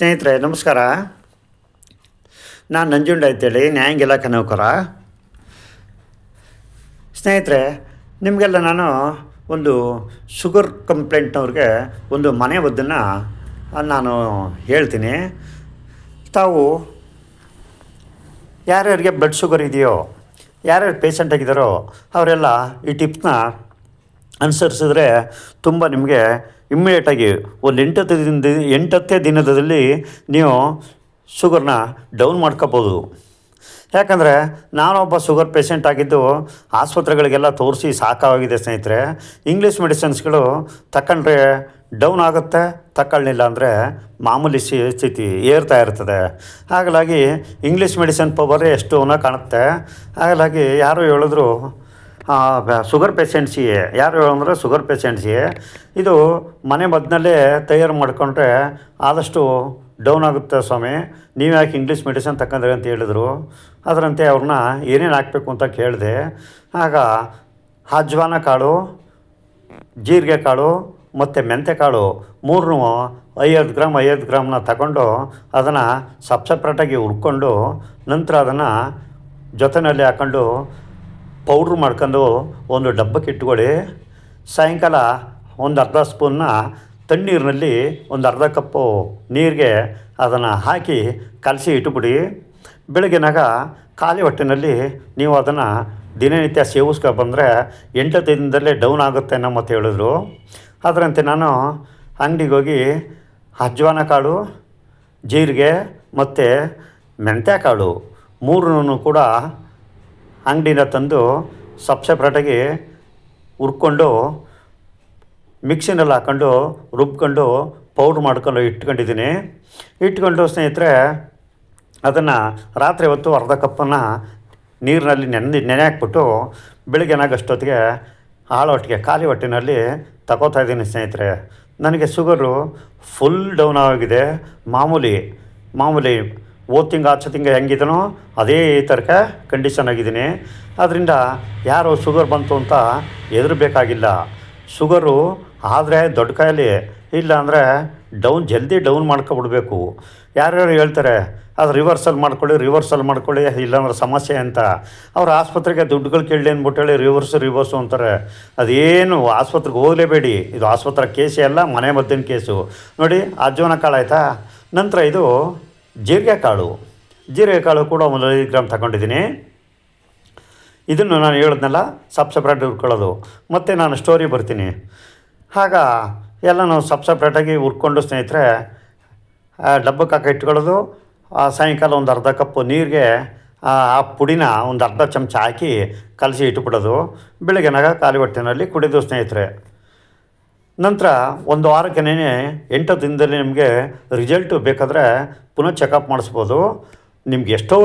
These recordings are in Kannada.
ಸ್ನೇಹಿತರೆ, ನಮಸ್ಕಾರ. ನಾನು ನಂಜುಂಡ ಅಂತೇಳಿ, ನ್ಯಾಯಾಂಗ ಇಲಾಖೆ ನೌಕರ. ಸ್ನೇಹಿತರೆ, ನಿಮಗೆಲ್ಲ ನಾನು ಒಂದು ಶುಗರ್ ಕಂಪ್ಲೇಂಟ್ನವ್ರಿಗೆ ಒಂದು ಮನೆ ಒದ್ದನ್ನು ನಾನು ಹೇಳ್ತೀನಿ. ತಾವು ಯಾರ್ಯಾರಿಗೆ ಬ್ಲಡ್ ಶುಗರ್ ಇದೆಯೋ, ಯಾರ್ಯಾರು ಪೇಷಂಟ್ ಆಗಿದ್ದಾರೋ, ಅವರೆಲ್ಲ ಈ ಟಿಪ್ಸ್ನ ಅನುಸರಿಸಿದ್ರೆ ತುಂಬ ನಿಮಗೆ ಇಮ್ಮಿಡಿಯೇಟಾಗಿ ಒಂದು ಎಂಟತ್ತು ದಿನದ ಎಂಟತ್ತೇ ದಿನದಲ್ಲಿ ನೀವು ಶುಗರ್ನ ಡೌನ್ ಮಾಡ್ಕೋಬೋದು. ಯಾಕಂದರೆ ನಾನೊಬ್ಬ ಶುಗರ್ ಪೇಷಂಟ್ ಆಗಿದ್ದು ಆಸ್ಪತ್ರೆಗಳಿಗೆಲ್ಲ ತೋರಿಸಿ ಸಾಕಾಗಿದೆ ಸ್ನೇಹಿತರೆ. ಇಂಗ್ಲೀಷ್ ಮೆಡಿಸಿನ್ಸ್ಗಳು ತಗೊಂಡ್ರೆ ಡೌನ್ ಆಗುತ್ತೆ ತಗೊಳ್ಳಿಲ್ಲ ಅಂದರೆ ಮಾಮೂಲಿ ಸ್ಥಿತಿ ಏರ್ತಾ ಇರ್ತದೆ. ಹಾಗಾಗಿ ಇಂಗ್ಲೀಷ್ ಮೆಡಿಸಿನ್ ಪವರೇ ಎಷ್ಟು ಅನ್ನೋ ಕಾಣುತ್ತೆ. ಹಾಗಾಗಿ ಯಾರು ಹೇಳಿದ್ರು ಶುಗರ್ ಪೇಷಂಟ್ಸಿಗೆ ಯಾರು ಹೇಳಂದ್ರೆ ಶುಗರ್ ಪೇಷಂಟ್ಸಿಗೆ ಇದು ಮನೆ ಮದ್ದಿನಲ್ಲೇ ತಯಾರು ಮಾಡಿಕೊಂಡ್ರೆ ಆದಷ್ಟು ಡೌನ್ ಆಗುತ್ತೆ ಸ್ವಾಮಿ. ನೀವು ಯಾಕೆ ಇಂಗ್ಲೀಷ್ ಮೆಡಿಸಿನ್ ತಕ್ಕಂದ್ರೆ ಅಂತ ಹೇಳಿದರು. ಅದರಂತೆ ಅವ್ರನ್ನ ಏನೇನು ಹಾಕಬೇಕು ಅಂತ ಕೇಳಿದೆ. ಆಗ ಅಜ್ವಾನ ಕಾಳು, ಜೀರಿಗೆ ಕಾಳು, ಮತ್ತು ಮೆಂತ್ಯ ಕಾಳು ಮೂರನ್ನೂ ಐವತ್ತು ಗ್ರಾಮ್ ಐವತ್ತು ಗ್ರಾಮ್ನ ತಗೊಂಡು ಅದನ್ನು ಸಪ್ ಸಪ್ರೇಟಾಗಿ ಹುರ್ಕೊಂಡು ನಂತರ ಅದನ್ನು ಜೊತೆಯಲ್ಲಿ ಹಾಕ್ಕೊಂಡು ಪೌಡ್ರ್ ಮಾಡ್ಕೊಂಡು ಒಂದು ಡಬ್ಬಕ್ಕೆ ಇಟ್ಕೊಳ್ಳಿ. ಸಾಯಂಕಾಲ ಒಂದು ಅರ್ಧ ಸ್ಪೂನ್ನ ತಣ್ಣೀರಿನಲ್ಲಿ ಒಂದು ಅರ್ಧ ಕಪ್ಪು ನೀರಿಗೆ ಅದನ್ನು ಹಾಕಿ ಕಲಸಿ ಇಟ್ಟುಬಿಡಿ ಬೆಳಗ್ಗೆನಾಗ ಖಾಲಿ ಹೊಟ್ಟೆನಲ್ಲಿ ನೀವು ಅದನ್ನು ದಿನನಿತ್ಯ ಸೇವಿಸ್ಕೊ ಬಂದರೆ ಎಂಟು ದಿನದಲ್ಲೇ ಡೌನ್ ಆಗುತ್ತೆ ನಮ್ಮ ಮತ್ತೆ ಹೇಳಿದ್ರು. ಅದರಂತೆ ನಾನು ಅಂಗಡಿಗೆ ಹೋಗಿ ಅಜ್ವಾನ ಕಾಳು, ಜೀರಿಗೆ ಮತ್ತು ಮೆಂತ್ಯ ಕಾಳು ಮೂರನ್ನು ಕೂಡ ಅಂಗಡಿಯಿಂದ ತಂದು ಸಪ್ ಸಪ್ರೇಟಾಗಿ ಹುರ್ಕೊಂಡು ಮಿಕ್ಸಿನಲ್ಲಿ ಹಾಕ್ಕೊಂಡು ರುಬ್ಕೊಂಡು ಪೌಡ್ರ್ ಮಾಡ್ಕೊಂಡು ಇಟ್ಕೊಂಡಿದ್ದೀನಿ. ಇಟ್ಕೊಂಡು ಸ್ನೇಹಿತರೆ, ಅದನ್ನು ರಾತ್ರಿ ಹೊತ್ತು ಅರ್ಧ ಕಪ್ಪನ್ನು ನೀರಿನಲ್ಲಿ ನೆನೆ ನೆನೆ ಹಾಕ್ಬಿಟ್ಟು ಬೆಳಿಗ್ಗೆ ಅಷ್ಟೊತ್ತಿಗೆ ಹೊಟ್ಟಿಗೆ ಖಾಲಿ ಹೊಟ್ಟೆನಲ್ಲಿ ತಗೋತಾ ಇದ್ದೀನಿ ಸ್ನೇಹಿತರೆ. ನನಗೆ ಶುಗರು ಫುಲ್ ಡೌನ್ ಆಗಿದೆ. ಮಾಮೂಲಿ ಮಾಮೂಲಿ ಹೋದ ತಿಂಗ ಆಚೆ ತಿಂಗ ಹೆಂಗಿದನೋ ಅದೇ ತರಕ ಕಂಡೀಷನ್ ಆಗಿದ್ದೀನಿ. ಅದರಿಂದ ಯಾರು ಶುಗರ್ ಬಂತು ಅಂತ ಹೆದರಬೇಕಾಗಿಲ್ಲ ಶುಗರು ಆದರೆ ದೊಡ್ಡ ಕಾಯಿಲೆ ಇಲ್ಲ ಅಂದರೆ ಡೌನ್ ಜಲ್ದಿ ಡೌನ್ ಮಾಡ್ಕೊಬಿಡ್ಬೇಕು. ಯಾರ್ಯಾರು ಹೇಳ್ತಾರೆ, ಅದು ರಿವರ್ಸಲ್ ಮಾಡ್ಕೊಳ್ಳಿ ರಿವರ್ಸಲ್ ಮಾಡ್ಕೊಳ್ಳಿ ಇಲ್ಲಾಂದ್ರೆ ಸಮಸ್ಯೆ ಅಂತ. ಅವ್ರು ಆಸ್ಪತ್ರೆಗೆ ದುಡ್ಡುಗಳು ಕೇಳಲಿ ಅಂದ್ಬಿಟ್ಟು ಹೇಳಿ ರಿವರ್ಸು ರಿವರ್ಸು ಅಂತಾರೆ. ಅದೇನು ಆಸ್ಪತ್ರೆಗೆ ಹೋಗಲೇಬೇಡಿ. ಇದು ಆಸ್ಪತ್ರೆ ಕೇಸೇ ಅಲ್ಲ, ಮನೆ ಮದ್ದಿನ ಕೇಸು ನೋಡಿ ಅಜ್ವನ ಕಾಳಾಯ್ತಾ ನಂತರ ಇದು ಜೀರಿಗೆ ಕಾಳು. ಜೀರಿಗೆ ಕಾಳು ಕೂಡ ಒಂದು ಐದು ಗ್ರಾಮ್ ತಗೊಂಡಿದ್ದೀನಿ. ಇದನ್ನು ನಾನು ಹೇಳಿದ್ನಲ್ಲ, ಸಬ್ ಸಪ್ರೇಟ್ ಹುರ್ಕೊಳ್ಳೋದು. ಮತ್ತು ನಾನು ಸ್ಟೋರಿ ಬರ್ತೀನಿ. ಆಗ ಎಲ್ಲ ನಾವು ಸಬ್ ಸಪ್ರೇಟಾಗಿ ಹುರ್ಕೊಂಡು ಸ್ನೇಹಿತರೆ ಡಬ್ಬಕ್ಕೆ ಹಾಕಿ ಇಟ್ಕೊಳ್ಳೋದು, ಆ ಸಾಯಂಕಾಲ ಒಂದು ಅರ್ಧ ಕಪ್ಪು ನೀರಿಗೆ, ಆ ಪುಡಿನ ಒಂದು ಅರ್ಧ ಚಮಚ ಹಾಕಿ ಕಲಸಿ ಇಟ್ಬಿಡೋದು. ಬೆಳಗ್ಗೆನಾಗ ಖಾಲಿ ಹೊಟ್ಟೆನಲ್ಲಿ ಕುಡಿದು ಸ್ನೇಹಿತರೆ. ನಂತರ ಒಂದು ವಾರಕ್ಕೆ ಎಂಟು ದಿನದಲ್ಲಿ ನಿಮಗೆ ರಿಸಲ್ಟು ಬೇಕಾದರೆ ಪುನಃ ಚೆಕಪ್ ಮಾಡಿಸ್ಬೋದು. ನಿಮ್ಗೆ ಎಷ್ಟೋ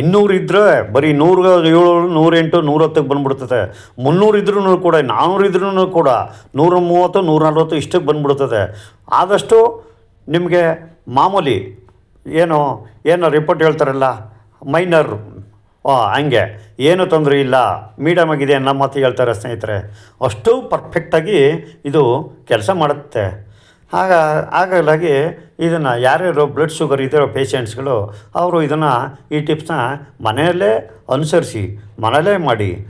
ಇನ್ನೂರು ಇದ್ದರೆ ಬರೀ ನೂರು, ಏಳು, ನೂರೆಂಟು ನೂರತ್ತಕ್ಕೆ ಬಂದ್ಬಿಡ್ತದೆ. ಮುನ್ನೂರು ಇದ್ರೂ ಕೂಡ ನಾನ್ನೂರು ಇದ್ರೂ ಕೂಡ, ನೂರ ಮೂವತ್ತು, ನೂರ ನಲ್ವತ್ತು ಇಷ್ಟಕ್ಕೆ ಬಂದ್ಬಿಡ್ತದೆ. ಆದಷ್ಟು ನಿಮಗೆ ಮಾಮೂಲಿ ಏನು, ಏನೋ ರಿಪೋರ್ಟ್ ಹೇಳ್ತಾರಲ್ಲ ಮೈನರ್ ಹಂಗೆ. ಏನು ತೊಂದರೆ ಇಲ್ಲ. ಮೀಡಿಯಮ್ ಆಗಿದೆ ನಮ್ಮ ಮಾತು ಹೇಳ್ತಾರೆ ಸ್ನೇಹಿತರೆ. ಅಷ್ಟು ಪರ್ಫೆಕ್ಟಾಗಿ ಇದು ಕೆಲಸ ಮಾಡುತ್ತೆ. ಆಗ ಹಾಗಾಗಿ ಇದನ್ನು ಯಾರ್ಯಾರು ಬ್ಲಡ್ ಶುಗರ್ ಇದ್ದಿರೋ ಪೇಷಂಟ್ಸ್ಗಳು ಅವರು ಇದನ್ನು ಈ ಟಿಪ್ಸ್ನ ಮನೆಯಲ್ಲೇ ಅನುಸರಿಸಿ, ಮನೆಯಲ್ಲೇ ಮಾಡಿ.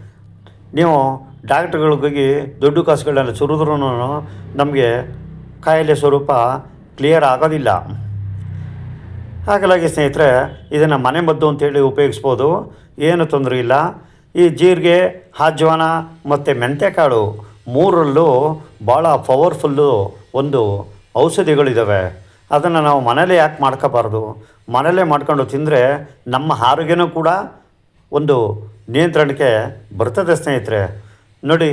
ನೀವು ಡಾಕ್ಟ್ರುಗಳಿಗೋಗಿ ದುಡ್ಡು ಕಾಸುಗಳನ್ನ ಸುರಿದ್ರೂ ನಮಗೆ ಕಾಯಿಲೆ ಸ್ವರೂಪ ಕ್ಲಿಯರ್ ಆಗೋದಿಲ್ಲ. ಹಾಗಾಗಿ ಸ್ನೇಹಿತರೆ, ಇದನ್ನು ಮನೆ ಮದ್ದು ಅಂತೇಳಿ ಉಪಯೋಗಿಸ್ಬೋದು. ಏನು ತೊಂದರೆ ಇಲ್ಲ. ಈ ಜೀರಿಗೆ, ಹಾಜ್ವಾನ ಮತ್ತು ಮೆಂತ್ಯಕಾಳು ಮೂರರಲ್ಲೂ ಭಾಳ ಪವರ್ಫುಲ್ಲು ಒಂದು ಔಷಧಿಗಳಿದ್ದಾವೆ ಅದನ್ನು ನಾವು ಮನೇಲೇ ಯಾಕೆ ಮಾಡ್ಕೋಬಾರ್ದು? ಮನೇಲೇ ಮಾಡ್ಕೊಂಡು ತಿಂದರೆ ನಮ್ಮ ಆರೋಗ್ಯನೂ ಕೂಡ ಒಂದು ನಿಯಂತ್ರಣಕ್ಕೆ ಬರ್ತದೆ ಸ್ನೇಹಿತರೆ. ನೋಡಿ,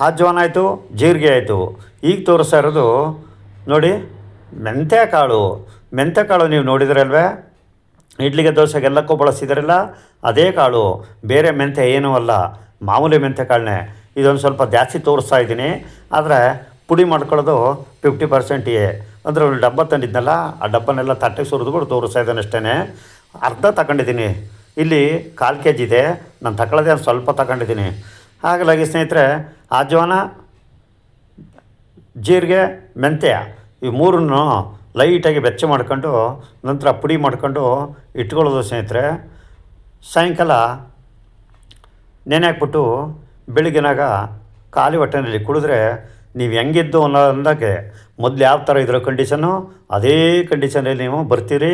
ಹಾಜ್ವಾನ ಆಯಿತು, ಜೀರಿಗೆ ಆಯಿತು. ಈಗ ತೋರಿಸ್ತಾ ಇರೋದು ನೋಡಿ ಮೆಂತ್ಯ ಕಾಳು ಮೆಂತ್ಯ ಕಾಳು ನೀವು ನೋಡಿದ್ರಲ್ವೇ? ಇಡ್ಲಿಗೆ ದೋಸೆಗೆಲ್ಲಕ್ಕೂ ಬಳಸಿದ್ರಲ್ಲ? ಅದೇ ಕಾಳು, ಬೇರೆ ಮೆಂತ್ಯ ಏನೂ ಅಲ್ಲ. ಮಾಮೂಲಿ ಮೆಂತ್ಯ ಕಾಳನ್ನೇ. ಇದೊಂದು ಸ್ವಲ್ಪ ಜಾಸ್ತಿ ತೋರಿಸ್ತಾ ಇದ್ದೀನಿ. ಆದರೆ ಪುಡಿ ಮಾಡ್ಕೊಳ್ಳೋದು ಫಿಫ್ಟಿ ಪರ್ಸೆಂಟಿಯೇ ಅಂದರೆ ಒಂದು ಡಬ್ಬ ತಂದಿದ್ನಲ್ಲ, ಆ ಡಬ್ಬನೆಲ್ಲ ತಟ್ಟೆಗೆ ಸುರಿದ್ಬಿಟ್ಟು ತೋರಿಸ್ತಾ ಇದ್ದಾನೆ ಅಷ್ಟೇ ಅರ್ಧ ತಗೊಂಡಿದ್ದೀನಿ. ಇಲ್ಲಿ ಕಾಲು ಕೆ ಜಿ ಇದೆ. ನಾನು ತಗೊಳ್ಳೋದೇ ಒಂದು ಸ್ವಲ್ಪ ತಗೊಂಡಿದ್ದೀನಿ. ಹಾಗಾಗಿ ಸ್ನೇಹಿತರೆ, ಆಜ್ವಾನ, ಜೀರಿಗೆ, ಮೆಂತ್ಯ, ಈ ಮೂರನ್ನು ಲೈಟಾಗಿ ಬೆಚ್ಚ ಮಾಡ್ಕೊಂಡು, ನಂತರ ಪುಡಿ ಮಾಡ್ಕೊಂಡು ಇಟ್ಕೊಳ್ಳೋದು ಸ್ನೇಹಿತರೆ. ಸಾಯಂಕಾಲ ನೆನೆ ಹಾಕ್ಬಿಟ್ಟು ಬೆಳಿಗ್ಗೆನಾಗ ಖಾಲಿ ಹೊಟ್ಟೆನಲ್ಲಿ ಕುಡಿದ್ರೆ ನೀವು ಹೆಂಗಿದ್ದು ಅನ್ನೋ ಅಂದಾಗೆ ಮೊದಲು ಯಾವ ಥರ ಇದ್ರೋ ಕಂಡೀಷನ್ನು ಅದೇ ಕಂಡೀಷನಲ್ಲಿ ನೀವು ಬರ್ತೀರಿ.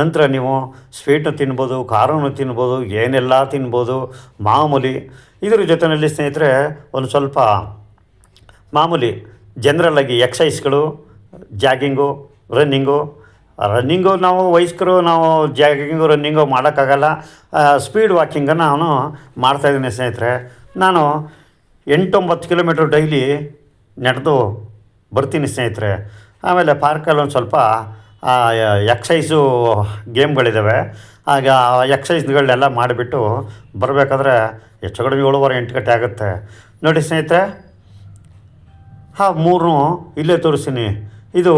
ನಂತರ ನೀವು ಸ್ವೀಟು ತಿನ್ಬೋದು, ಖಾರನೂ ತಿನ್ಬೋದು, ಏನೆಲ್ಲ ತಿನ್ಬೋದು, ಮಾಮೂಲಿ. ಇದ್ರ ಜೊತೆಯಲ್ಲಿ ಸ್ನೇಹಿತರೆ, ಒಂದು ಸ್ವಲ್ಪ ಮಾಮೂಲಿ ಜನರಲ್ಲಾಗಿ ಎಕ್ಸೈಸ್ಗಳು ಜಾಗಿಂಗು ರನ್ನಿಂಗು ರನ್ನಿಂಗು ನಾವು ವಯಸ್ಕರು, ನಾವು ಜಾಗಿಂಗು ರನ್ನಿಂಗು ಮಾಡೋಕ್ಕಾಗಲ್ಲ. ಸ್ಪೀಡ್ ವಾಕಿಂಗನ್ನು ನಾನು ಮಾಡ್ತಾಯಿದ್ದೀನಿ ಸ್ನೇಹಿತರೆ. ನಾನು ಎಂಟೊಂಬತ್ತು ಕಿಲೋಮೀಟ್ರ್ ಡೈಲಿ ನಡೆದು ಬರ್ತೀನಿ ಸ್ನೇಹಿತರೆ. ಆಮೇಲೆ ಪಾರ್ಕಲ್ಲಿ ಒಂದು ಸ್ವಲ್ಪ ಎಕ್ಸೈಸು ಗೇಮ್ಗಳಿದ್ದಾವೆ ಆಗ ಎಕ್ಸೈಸ್ಗಳನ್ನೆಲ್ಲ ಮಾಡಿಬಿಟ್ಟು ಬರಬೇಕಾದ್ರೆ ಹೆಚ್ಚು ಕಡಿಮೆ ಏಳುವರೆ, ಎಂಟು ಗಂಟೆ ಆಗುತ್ತೆ. ನೋಡಿ ಸ್ನೇಹಿತರೆ ಹಾಂ ಮೂರು ಇಲ್ಲೇ ತೋರಿಸ್ತೀನಿ. ಇದು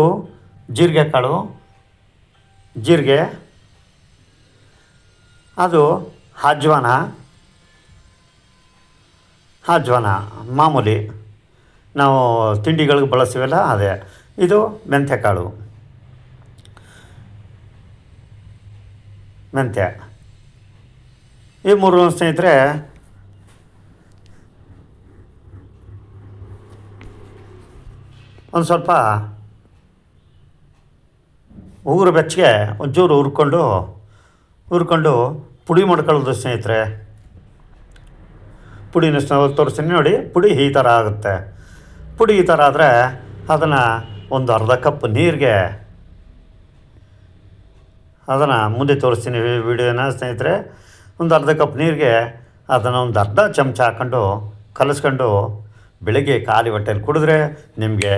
ಜೀರಿಗೆ ಕಾಳು, ಜೀರಿಗೆ, ಅದು ಅಜ್ವಾನ ಅಜ್ವಾನ ಮಾಮೂಲಿ ನಾವು ತಿಂಡಿಗಳಿಗೆ ಬಳಸ್ತೀವಲ್ಲ ಅದೇ. ಇದು ಮೆಂತ್ಯಕಾಳು ಮೆಂತ್ಯ. ಈ ಮೂರು ಸ್ನೇಹಿತರೆ, ಒಂದು ಸ್ವಲ್ಪ ಉಗುರು ಬೆಚ್ಚಗೆ ಒಂಚೂರು ಹುರ್ಕೊಂಡು ಹುರ್ಕೊಂಡು ಪುಡಿ ಮಾಡ್ಕೊಳ್ಳೋದು ಸ್ನೇಹಿತರೆ. ಪುಡಿನ ತೋರಿಸ್ತೀನಿ ನೋಡಿ, ಪುಡಿ ಈ ಥರ ಆಗುತ್ತೆ. ಪುಡಿ ಈ ಥರ ಆದರೆ ಅದನ್ನು ಒಂದು ಅರ್ಧ ಕಪ್ ನೀರಿಗೆ ಅದನ್ನು ಮುಂದೆ ತೋರಿಸ್ತೀನಿ ವಿಡಿಯೋನ ಸ್ನೇಹಿತರೆ. ಒಂದು ಅರ್ಧ ಕಪ್ ನೀರಿಗೆ ಅದನ್ನು ಒಂದು ಅರ್ಧ ಚಮಚ ಹಾಕ್ಕೊಂಡು ಕಲಸ್ಕೊಂಡು ಬೆಳಗ್ಗೆ ಖಾಲಿ ಹೊಟ್ಟೆಯಲ್ಲಿ ಕುಡಿದ್ರೆ ನಿಮಗೆ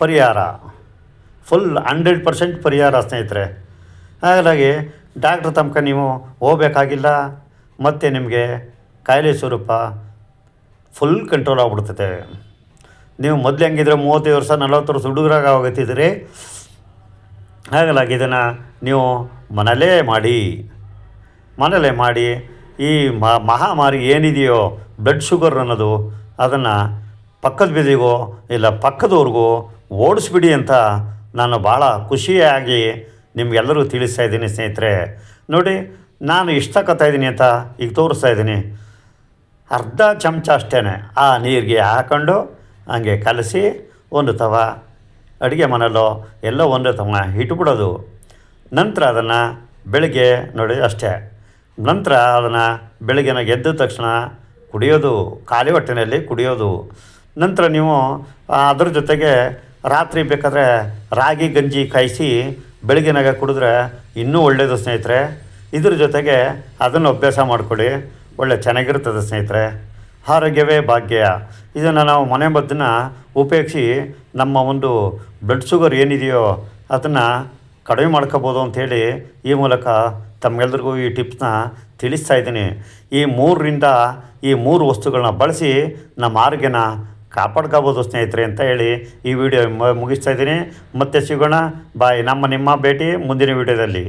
ಪರಿಹಾರ. ಫುಲ್ ಹಂಡ್ರೆಡ್ ಪರ್ಸೆಂಟ್ ಪರಿಹಾರ ಸ್ನೇಹಿತರೆ. ಹಾಗಾಗಿ ಡಾಕ್ಟ್ರ್ ತನಕ ನೀವು ಹೋಗಬೇಕಾಗಿಲ್ಲ, ಮತ್ತು ನಿಮಗೆ ಕಾಯಿಲೆ ಸ್ವರೂಪ ಫುಲ್ ಕಂಟ್ರೋಲ್ ಆಗ್ಬಿಡ್ತದೆ ನೀವು ಮೊದಲು ಹೆಂಗಿದ್ರೆ ಮೂವತ್ತೈದು ವರ್ಷ, ನಲವತ್ತು ವರ್ಷ ಹುಡುಗರಾಗ ಹೋಗುತ್ತಿದ್ದೀರಿ ಹಾಗಾಗಿ ಇದನ್ನು ನೀವು ಮನೇಲೇ ಮಾಡಿ ಮನೇಲೇ ಮಾಡಿ ಈ ಮಹಾಮಾರಿ ಏನಿದೆಯೋ ಬ್ಲಡ್ ಶುಗರ್ ಅನ್ನೋದು ಅದನ್ನು ಪಕ್ಕದ ಬೀದಿಗೋ ಇಲ್ಲ ಪಕ್ಕದವ್ರಿಗೂ ಓಡಿಸ್ಬಿಡಿ ಅಂತ ನಾನು ಭಾಳ ಖುಷಿಯಾಗಿ ನಿಮಗೆಲ್ಲರೂ ತಿಳಿಸ್ತಾ ಇದ್ದೀನಿ ಸ್ನೇಹಿತರೆ. ನೋಡಿ, ನಾನು ಇಷ್ಟ ತಗೋತಾ ಇದ್ದೀನಿ ಅಂತ ಈಗ ತೋರಿಸ್ತಾ ಇದ್ದೀನಿ. ಅರ್ಧ ಚಮಚ ಅಷ್ಟೇ ಆ ನೀರಿಗೆ ಹಾಕೊಂಡು ಹಂಗೆ ಕಲಸಿ ಒಂದು ತವ ಅಡುಗೆ ಮನೆಯಲ್ಲೋ ಎಲ್ಲೋ ಒಂದು ತವ ಇಟ್ಬಿಡೋದು ನಂತರ ಅದನ್ನು ಬೆಳಗ್ಗೆ ನೋಡಿ ಅಷ್ಟೇ. ನಂತರ ಅದನ್ನು ಬೆಳಗ್ಗೆನ ಎದ್ದ ತಕ್ಷಣ ಕುಡಿಯೋದು, ಖಾಲಿ ಹೊಟ್ಟೆನಲ್ಲಿ ಕುಡಿಯೋದು. ನಂತರ ನೀವು ಅದ್ರ ಜೊತೆಗೆ ರಾತ್ರಿ ಬೇಕಾದರೆ ರಾಗಿ ಗಂಜಿ ಕಾಯಿಸಿ ಬೆಳಗ್ಗೆನಾಗ ಕುಡಿದ್ರೆ ಇನ್ನೂ ಒಳ್ಳೆಯದು ಸ್ನೇಹಿತರೆ. ಇದ್ರ ಜೊತೆಗೆ ಅದನ್ನು ಅಭ್ಯಾಸ ಮಾಡಿಕೊಡಿ ಒಳ್ಳೆ ಚೆನ್ನಾಗಿರ್ತದೆ ಸ್ನೇಹಿತರೆ. ಆರೋಗ್ಯವೇ ಭಾಗ್ಯ. ಇದನ್ನು ನಾವು ಮನೆ ಮದ್ದನ್ನು ಉಪಯೋಗಿಸಿ ನಮ್ಮ ಒಂದು ಬ್ಲಡ್ ಶುಗರ್ ಏನಿದೆಯೋ ಅದನ್ನು ಕಡಿಮೆ ಮಾಡ್ಕೋಬೋದು ಅಂಥೇಳಿ ಈ ಮೂಲಕ ತಮ್ಮೆಲ್ಲರಿಗೂ ಈ ಟಿಪ್ಸ್ನ ತಿಳಿಸ್ತಾ ಇದ್ದೀನಿ. ಈ ಮೂರರಿಂದ ಈ ಮೂರು ವಸ್ತುಗಳನ್ನ ಬಳಸಿ ನಮ್ಮ ಆರೋಗ್ಯನ ಕಾಪಾಡ್ಕೋಬೋದು ಸ್ನೇಹಿತರೆ ಅಂತ ಹೇಳಿ ಈ ವಿಡಿಯೋ ಮುಗಿಸ್ತಾ ಇದ್ದೀನಿ. ಮತ್ತೆ ಸಿಗೋಣ. ಬಾಯ್. ನಮ್ಮ ನಿಮ್ಮ ಭೇಟಿ ಮುಂದಿನ ವಿಡಿಯೋದಲ್ಲಿ.